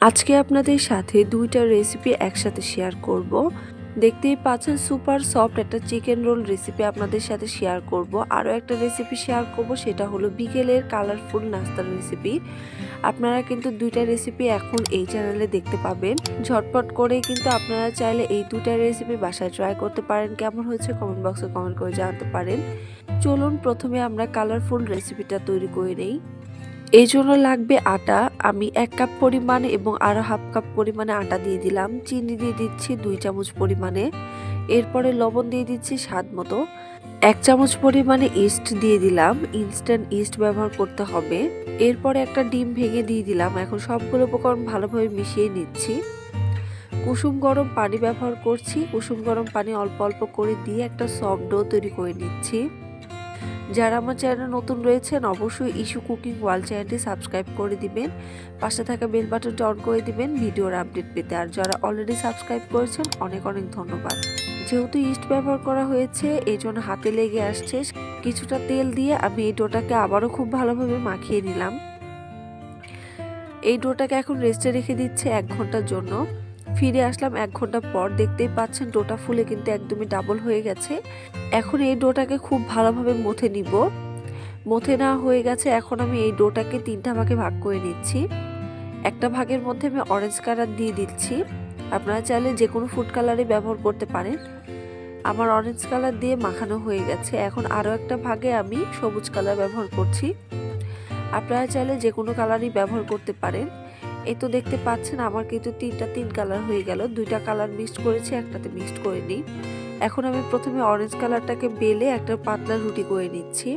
আজকে আপনাদের সাথে দুইটা রেসিপি একসাথে শেয়ার করব। দেখতেই পাচ্ছেন সুপার সফট একটা চিকেন রোল রেসিপি আপনাদের সাথে শেয়ার করব। আরও একটা রেসিপি শেয়ার করব, সেটা হলো বিকেলের কালারফুল নাস্তার রেসিপি আপনারা কিন্তু দুইটা রেসিপি এখন এই চ্যানেলে দেখতে পাবেন। ঝটপট করে কিন্তু আপনারা চাইলে এই দুইটা রেসিপি বাসায় ট্রাই করতে পারেন। কেমন হয়েছে কমেন্ট বক্সে কমেন্ট করে জানাতে পারেন। চলুন প্রথমে আমরা কালারফুল রেসিপিটা তৈরি করে নেই। এই জন্য লাগবে আটা। আমি এক কাপ পরিমাণে এবং আরও হাফ কাপ পরিমাণে আটা দিয়ে দিলাম। চিনি দিয়ে দিচ্ছি দুই চামচ পরিমাণে। এরপরে লবণ দিয়ে দিচ্ছি স্বাদ মতো। এক চামচ পরিমাণে ইস্ট দিয়ে দিলাম। ইনস্ট্যান্ট ইস্ট ব্যবহার করতে হবে। এরপরে একটা ডিম ভেঙে দিয়ে দিলাম। এখন সবগুলো উপকরণ ভালোভাবে মিশিয়ে নিচ্ছি। কুসুম গরম পানি ব্যবহার করছি। কুসুম গরম পানি অল্প অল্প করে দিয়ে একটা সফট ডো তৈরি করে নিচ্ছি। যারা আমার চ্যানেলে নতুন রয়েছেন, অবশ্যই ইস্যু কুকিং ওয়াল চ্যানেলটি সাবস্ক্রাইব করে দিবেন। পাশে থাকা বেল বাটনটি অন করে দিবেন ভিডিওর আপডেট পেতে। আর যারা অলরেডি সাবস্ক্রাইব করেছেন, অনেক অনেক ধন্যবাদ। যেহেতু ইস্ট ব্যবহার করা হয়েছে এই জন্য হাতে লেগে আসছে। কিছুটা তেল দিয়ে আমি এই ডোটাকে আবারও খুব ভালোভাবে মাখিয়ে নিলাম। এই ডোটাকে এখন রেস্টে রেখে দিচ্ছে এক ঘণ্টার জন্য। ফিরে আসলাম এক ঘণ্টা পর। দেখতেই পাচ্ছেন ডোটা ফুলে কিন্তু একদমই ডাবল হয়ে গেছে। এখন এই ডোটাকে খুব ভালোভাবে মথে নিব। মথে না হয়ে গেছে। এখন আমি এই ডোটাকে তিনটা ভাগে ভাগ করে নিচ্ছি। একটা ভাগের মধ্যে আমি অরেঞ্জ কালার দিয়ে দিচ্ছি। আপনারা চাইলে যে কোনো ফুড কালারই ব্যবহার করতে পারেন। আমার অরেঞ্জ কালার দিয়ে মাখানো হয়ে গেছে। এখন আরও একটা ভাগে আমি সবুজ কালার ব্যবহার করছি। আপনারা চাইলে যে কোনো কালারই ব্যবহার করতে পারেন। এই তো দেখতে পাচ্ছেন, আমার কিন্তু তিনটা, তিন কালার হয়ে গেল। দুইটা কালার মিক্সড করেছি, একটাতে মিক্সড করে নিই। এখন আমি প্রথমে অরেঞ্জ কালারটাকে বেলে একটা পাতলা রুটি করে নিচ্ছি।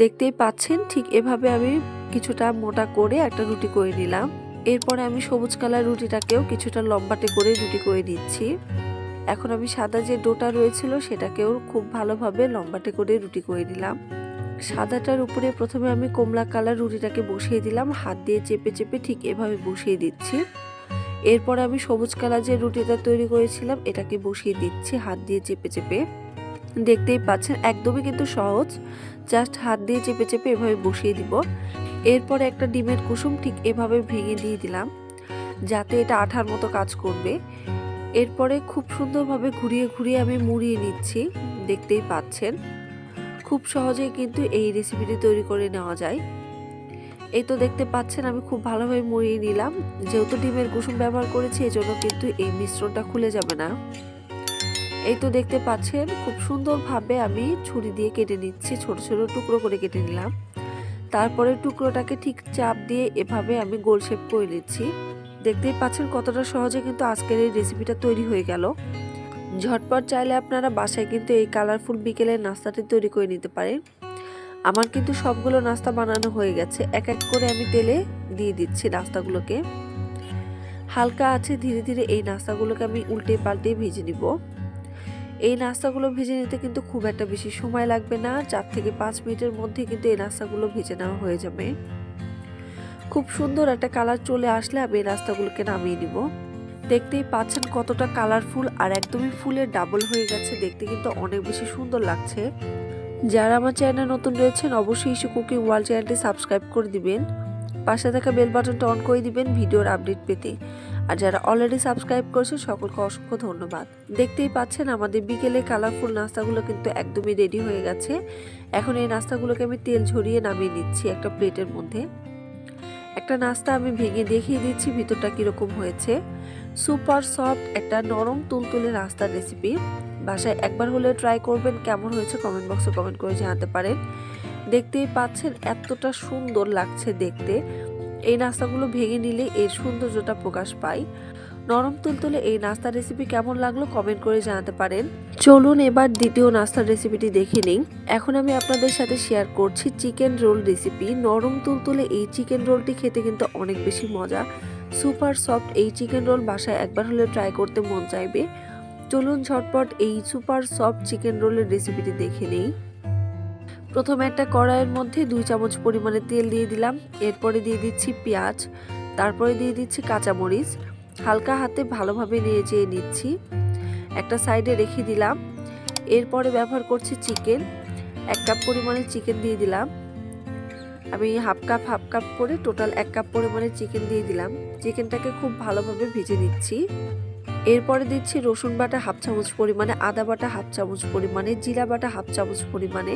দেখতেই পাচ্ছেন, ঠিক এভাবে আমি কিছুটা মোটা করে একটা রুটি করে নিলাম। এরপরে আমি সবুজ কালার রুটিটাকেও কিছুটা লম্বাটে করে রুটি করে নিচ্ছি। এখন আমি সাদা যে ডোটা রয়েছিল, সেটাকেও খুব ভালোভাবে লম্বাটে করে রুটি করে নিলাম। সাদাটার উপরে প্রথমে আমি কমলা কালার রুটিটাকে বসিয়ে দিলাম, হাত দিয়ে চেপে চেপে ঠিক এভাবে বসিয়ে দিচ্ছি। এরপর আমি সবুজ কালার যে রুটিটা তৈরি করেছিলাম, এটাকে বসিয়ে দিচ্ছি হাত দিয়ে চেপে চেপে। দেখতেই পাচ্ছেন, একদমই কিন্তু সহজ। জাস্ট হাত দিয়ে চেপে চেপে এভাবে বসিয়ে দিব। এরপর একটা ডিমের কুসুম ঠিক এভাবে ভেঙে দিয়ে দিলাম, যাতে এটা আঠার মতো কাজ করবে। এরপরে খুব সুন্দরভাবে ঘুরিয়ে ঘুরিয়ে আমি মুড়িয়ে নিচ্ছি, দেখতেই পাচ্ছেন। খুব সহজেই কিন্তু এই রেসিপিটি তৈরি করে নেওয়া যায়। এই তো দেখতে পাচ্ছেন, আমি খুব ভালোভাবে মুড়িয়ে নিলাম। যেহেতু ডিমের কুসুম ব্যবহার করেছি, এজন্য কিন্তু এই মিশ্রণটা খুলে যাবে না। এই তো দেখতে পাচ্ছেন, খুব সুন্দরভাবে আমি ছুরি দিয়ে কেটে নিচ্ছি, ছোট ছোট টুকরো করে কেটে নিলাম। তারপরে টুকরোটাকে ঠিক চাপ দিয়ে এভাবে আমি গোল শেপ করে নিচ্ছি। দেখতেই পাচ্ছেন কতটা সহজে কিন্তু আজকের এই রেসিপিটা তৈরি হয়ে গেল। ঝটপট চাইলে আপনারা বাসায় কিন্তু এই কালারফুল বিকেলের নাস্তাটি তৈরি করে নিতে পারেন। আমার কিন্তু সবগুলো নাস্তা বানানো হয়ে গেছে। এক এক করে আমি তেলে দিয়ে দিচ্ছি নাস্তাগুলোকে। হালকা আছে, ধীরে ধীরে এই নাস্তাগুলোকে আমি উল্টে পাল্টে ভেজে নিব। এই নাস্তাগুলো ভেজে নিতে কিন্তু খুব একটা বেশি সময় লাগবে না। চার থেকে পাঁচ মিনিটের মধ্যে কিন্তু এই নাস্তাগুলো ভেজে নেওয়া হয়ে যাবে। খুব সুন্দর একটা কালার চলে আসলে আমি এই নাস্তাগুলোকে নামিয়ে নিব। দেখতেই পাচ্ছেন কতটা কালারফুল আর একদমই ফুলের ডাবল হয়ে গেছে। দেখতে কিন্তু অনেক বেশি সুন্দর লাগছে। যারা আমার চ্যানেলে নতুন রয়েছেন, অবশ্যই ইস্যু কুকিং ওয়ার্ল্ড চ্যানেলটি সাবস্ক্রাইব করে দিবেন। পাশে থাকা বেল বাটনটা অন করে দিবেন ভিডিওর আপডেট পেতে। আর যারা অলরেডি সাবস্ক্রাইব করেছে সকলকে অসংখ্য ধন্যবাদ। দেখতেই পাচ্ছেন আমাদের বিকেলে কালারফুল নাস্তাগুলো কিন্তু একদমই রেডি হয়ে গেছে। এখন এই নাস্তাগুলোকে আমি তেল ঝরিয়ে নামিয়ে নিচ্ছি একটা প্লেটের মধ্যে। একটা নাস্তা আমি ভেঙে দেখিয়ে দিচ্ছি, ভিতরটা কীরকম হয়েছে। সুপার সফট একটা নরম তুলতুলে নাস্তার রেসিপি বাসায় একবার হলে ট্রাই করবেন কেমন হয়েছে কমেন্ট বক্সে কমেন্ট করে জানাতে পারেন। দেখতেই পাচ্ছেন এতটা সুন্দর লাগছে দেখতে। এই নাস্তাগুলো ভেঙে নিলে এর সৌন্দর্যটা প্রকাশ পায়। নরম তুলতুলে এই নাস্তার রেসিপি কেমন লাগল কমেন্ট করে জানাতে পারেন। চলুন এবার দ্বিতীয় নাস্তার রেসিপিটি দেখে নিন এখন আমি আপনাদের সাথে শেয়ার করছি চিকেন রোল রেসিপি নরম তুলতুলে এই চিকেন রোলটি খেতে কিন্তু অনেক বেশি মজা। সুপার সফট এই চিকেন রোল বাসায় একবার হলে ট্রাই করতে মন চাইবে। চলুন ঝটপট এই সুপার সফট চিকেন রোলের রেসিপিটি দেখে নেই। প্রথমে একটা কড়াইয়ের মধ্যে দুই চামচ পরিমাণে তেল দিয়ে দিলাম। এরপরে দিয়ে দিচ্ছি পেঁয়াজ, তারপরে দিয়ে দিচ্ছি কাঁচামরিচ। হালকা হাতে ভালোভাবে নিয়ে যেয়ে নিচ্ছি। একটা সাইডে রেখে দিলাম। এরপরে ব্যবহার করছি চিকেন। এক কাপ পরিমাণে চিকেন দিয়ে দিলাম। আমি হাফ কাপ হাফ কাপ করে টোটাল এক কাপ পরিমাণে চিকেন দিয়ে দিলাম। চিকেনটাকে খুব ভালোভাবে ভেজে নিচ্ছি। এরপরে দিচ্ছি রসুন বাটা হাফ চামচ পরিমাণে, আদা বাটা হাফ চামচ পরিমাণে, জিরা বাটা হাফ চামচ পরিমাণে,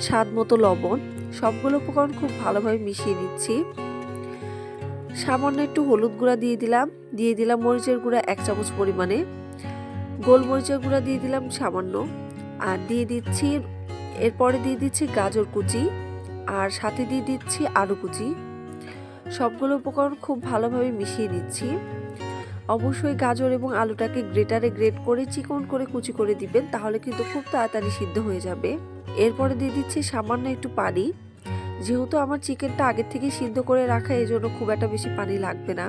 স্বাদ মতো লবণ। সবগুলো উপকরণ খুব ভালোভাবে মিশিয়ে নিচ্ছি। সামান্য একটু হলুদ গুঁড়া দিয়ে দিলাম। দিয়ে দিলাম মরিচের গুঁড়া এক চামচ পরিমাণে। গোলমরিচের গুঁড়া দিয়ে দিলাম সামান্য। আর দিয়ে দিচ্ছি, এরপরে দিয়ে দিচ্ছি গাজর কুচি। আর সাথে দিয়ে দিচ্ছি আলু কুচি। সবগুলো উপকরণ খুব ভালোভাবে মিশিয়ে নিচ্ছি। অবশ্যই গাজর এবং আলুটাকে গ্রেটারে গ্রেট করে চিকন করে কুচি করে দিবেন, তাহলে কিন্তু খুব তাড়াতাড়ি সিদ্ধ হয়ে যাবে। এরপরে দিয়ে দিচ্ছি সামান্য একটু পানি। যেহেতু আমার চিকেনটা আগের থেকে সিদ্ধ করে রাখা এই জন্য খুব একটা বেশি পানি লাগবে না।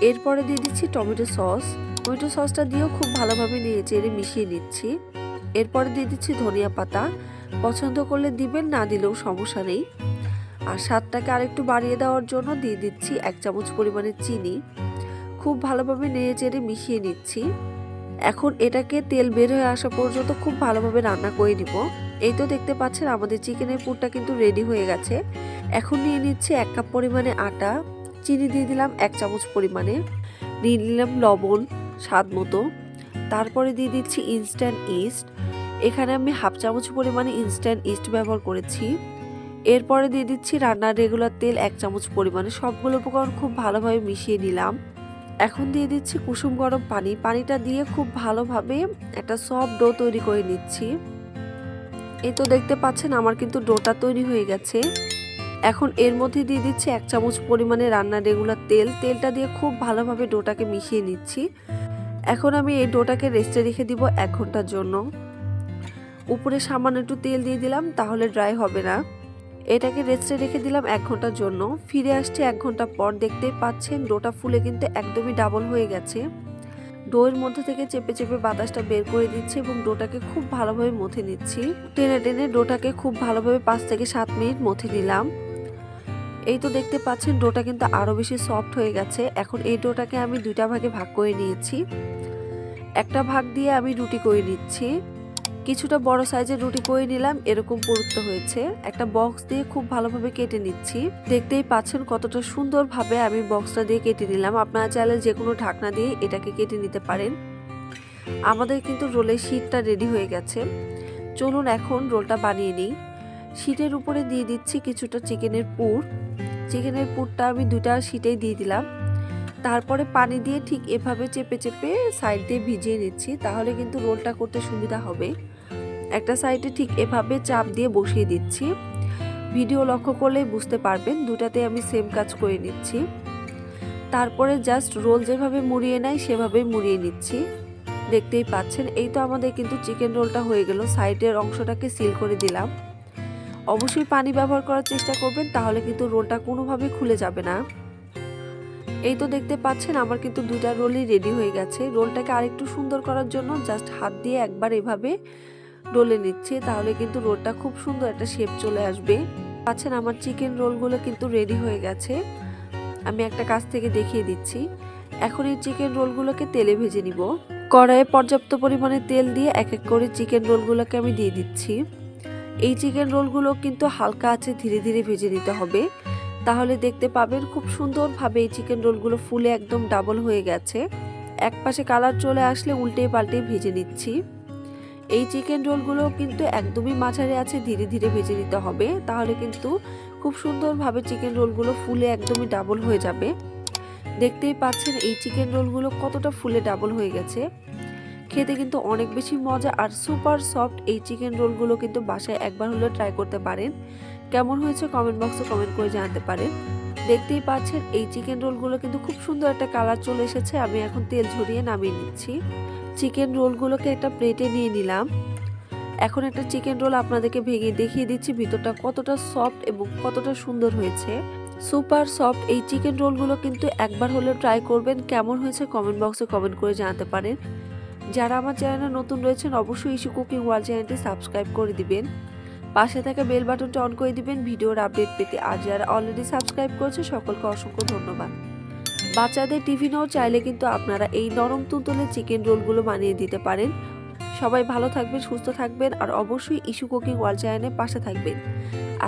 এরপরে দিয়ে দিচ্ছি টমেটো সস। টমেটো সসটা দিয়েও খুব ভালোভাবে নিয়ে চেড়ে মিশিয়ে নিচ্ছি। এরপরে দিয়ে দিচ্ছি ধনিয়া পাতা। পছন্দ করলে দিবেন, না দিলেও সমস্যা নেই। আর স্বাদটাকে আরেকটু বাড়িয়ে দেওয়ার জন্য দিয়ে দিচ্ছি এক চামচ পরিমাণে চিনি। খুব ভালোভাবে নেড়ে চেড়ে মিশিয়ে নিচ্ছি। এখন এটাকে তেল বের হয়ে আসা পর্যন্ত খুব ভালোভাবে রান্না করে নিব। এই তো দেখতে পাচ্ছেন আমাদের চিকেনের পুরটা কিন্তু রেডি হয়ে গেছে। এখন নিয়ে নিচ্ছি এক কাপ পরিমাণে আটা। চিনি দিয়ে দিলাম এক চামচ পরিমাণে। নিয়ে নিলাম লবণ স্বাদ মতো। তারপরে দিয়ে দিচ্ছি ইনস্ট্যান্ট ইস্ট এখানে আমি হাফ চামচ পরিমাণে ইনস্ট্যান্ট ইস্ট ব্যবহার করেছি। এরপরে দিয়ে দিচ্ছি রান্নার রেগুলার তেল, এক চামচ পরিমাণে। সবগুলো উপকরণ খুব ভালোভাবে মিশিয়ে নিলাম। এখন দিয়ে দিচ্ছি কুসুম গরম পানি। পানিটা দিয়ে খুব ভালোভাবে একটা সফট ডো তৈরি করে নিচ্ছি। এই তো দেখতে পাচ্ছেন আমার কিন্তু ডোটা তৈরি হয়ে গেছে। এখন এর মধ্যে দিয়ে দিচ্ছি এক চামচ পরিমাণে রান্নার রেগুলার তেল। তেলটা দিয়ে খুব ভালোভাবে ডোটাকে মিশিয়ে নিচ্ছি। এখন আমি এই ডোটাকে রেস্টে রেখে দিব এক ঘণ্টার জন্য। উপরে সামান্য একটু তেল দিয়ে দিলাম, তাহলে ড্রাই হবে না। এটাকে রেস্টে রেখে দিলাম এক ঘণ্টার জন্য। ফিরে আসছে এক ঘণ্টা পর, দেখতেই পাচ্ছেন ডোটা ফুলে কিন্তু একদমই ডাবল হয়ে গেছে। ডোয়ের মধ্যে থেকে চেপে চেপে বাতাসটা বের করে দিচ্ছি এবং ডোটাকে খুব ভালোভাবে মথে নিচ্ছি। টেনে টেনে ডোটাকে খুব ভালোভাবে পাঁচ থেকে সাত মিনিট মথে নিলাম। এই তো দেখতে পাচ্ছেন ডোটা কিন্তু আরও বেশি সফট হয়ে গেছে। এখন এই ডোটাকে আমি দুইটা ভাগে ভাগ করে নিয়েছি। একটা ভাগ দিয়ে আমি রুটি করে নিচ্ছি। কিছুটা বড় সাইজের রুটি করে নিলাম, এরকম পুরুত্ব হয়েছে। একটা বক্স দিয়ে খুব ভালোভাবে কেটে নিচ্ছি। দেখতেই পাচ্ছেন কতটা সুন্দরভাবে আমি বক্সটা দিয়ে কেটে নিলাম। আপনারা চাইলে যে কোনো ঢাকনা দিয়ে এটাকে কেটে নিতে পারেন। আমাদের কিন্তু রোলের শীটটা রেডি হয়ে গেছে। চলুন এখন রোলটা বানিয়ে নিই। শীটের উপরে দিয়ে দিচ্ছি কিছুটা চিকেনের পুর। চিকেনের পুরটা আমি দুটা শীটেই দিয়ে দিলাম। তারপরে পানি দিয়ে ঠিক এভাবে চেপে চেপে সাইড দিয়ে ভিজিয়ে নিচ্ছি, তাহলে কিন্তু রোলটা করতে সুবিধা হবে। একটা সাইডে ঠিক এভাবে চাপ দিয়ে বসিয়ে দিচ্ছি। ভিডিও লক্ষ্য করলে বুঝতে পারবেন দুটাতে আমি সেম কাজ করে নিচ্ছি। তারপরে জাস্ট রোল যেভাবে মুড়িয়ে নেয় সেভাবে মুড়িয়ে নিচ্ছি। দেখতেই পাচ্ছেন, এই তো আমাদের কিন্তু চিকেন রোলটা হয়ে গেল। সাইডের অংশটাকে সিল করে দিলাম। অবশ্যই পানি ব্যবহার করার চেষ্টা করবেন, তাহলে কিন্তু রোলটা কোনোভাবে খুলে যাবে না। এই তো দেখতে পাচ্ছেন, আমার কিন্তু দুটা রোলই রেডি হয়ে গেছে। রোলটাকে আরেকটু সুন্দর করার জন্য জাস্ট হাত দিয়ে একবার এভাবে ডলে নিচ্ছে, তাহলে কিন্তু রোলটা খুব সুন্দর একটা শেপ চলে আসবে। পাচ্ছেন, আমার চিকেন রোলগুলো কিন্তু রেডি হয়ে গেছে। আমি একটা কাছ থেকে দেখিয়ে দিচ্ছি। এখন এই চিকেন রোলগুলোকে তেলে ভেজে নিব। কড়াইয়ে পর্যাপ্ত পরিমাণে তেল দিয়ে এক এক করে চিকেন রোলগুলোকে আমি দিয়ে দিচ্ছি। এই চিকেন রোলগুলো কিন্তু হালকা আছে, ধীরে ধীরে ভেজে নিতে হবে। তাহলে দেখতে পাবেন খুব সুন্দরভাবে এই চিকেন রোলগুলো ফুলে একদম ডাবল হয়ে গেছে। এক পাশে কালার চলে আসলে উল্টে পাল্টে ভেজে নিচ্ছি। এই চিকেন রোলগুলো কিন্তু একদমই মাঝারে আছে, ধীরে ধীরে ভেজে নিতে হবে। তাহলে কিন্তু খুব সুন্দরভাবে চিকেন রোলগুলো ফুলে একদমই ডাবল হয়ে যাবে। দেখতেই পাচ্ছেন এই চিকেন রোলগুলো কতটা ফুলে ডাবল হয়ে গেছে। খেতে কিন্তু অনেক বেশি মজা আর সুপার সফট এই চিকেন রোলগুলো কিন্তু বাসায় একবার হলেও ট্রাই করতে পারেন। কেমন হয়েছে কমেন্ট বক্সে কমেন্ট করে জানাতে পারেন। দেখতেই পাচ্ছেন এই চিকেন রোলগুলো কিন্তু খুব সুন্দর একটা কালার চলে এসেছে। আমি এখন তেল ঝরিয়ে নামিয়ে নিচ্ছি। চিকেন রোলগুলোকে একটা প্লেটে নিয়ে নিলাম। এখন একটা চিকেন রোল আপনাদেরকে ভেঙে দেখিয়ে দিচ্ছি, ভিতরটা কতটা সফট এবং কতটা সুন্দর হয়েছে। সুপার সফট এই চিকেন রোলগুলো কিন্তু একবার হলেও ট্রাই করবেন। কেমন হয়েছে কমেন্ট বক্সে কমেন্ট করে জানাতে পারেন। যারা আমার চ্যানেলে নতুন রয়েছেন, অবশ্যই ইস্যু কুকিং ওয়ার্ল্ড চ্যানেলটি সাবস্ক্রাইব করে দিবেন। পাশে থাকা বেল বাটনটা অন করে দিবেন, ভিডিওর আপডেট পেতে। আর যারা অলরেডি সাবস্ক্রাইব করেছে, সকলকে অসংখ্য ধন্যবাদ। বাচ্চাদের টিফিনেও চাইলে কিন্তু আপনারা এই নরম তুলতুলে চিকেন রোলগুলো বানিয়ে দিতে পারেন। সবাই ভালো থাকবেন, সুস্থ থাকবেন, আর অবশ্যই ইস্যু কুকিং ওয়ার্ল্ড চ্যানেলের পাশে থাকবেন।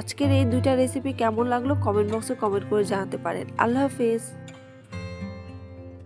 আজকের এই দুইটা রেসিপি কেমন লাগল কমেন্ট বক্সে কমেন্ট করে জানাতে পারেন। আল্লাহ হাফেজ।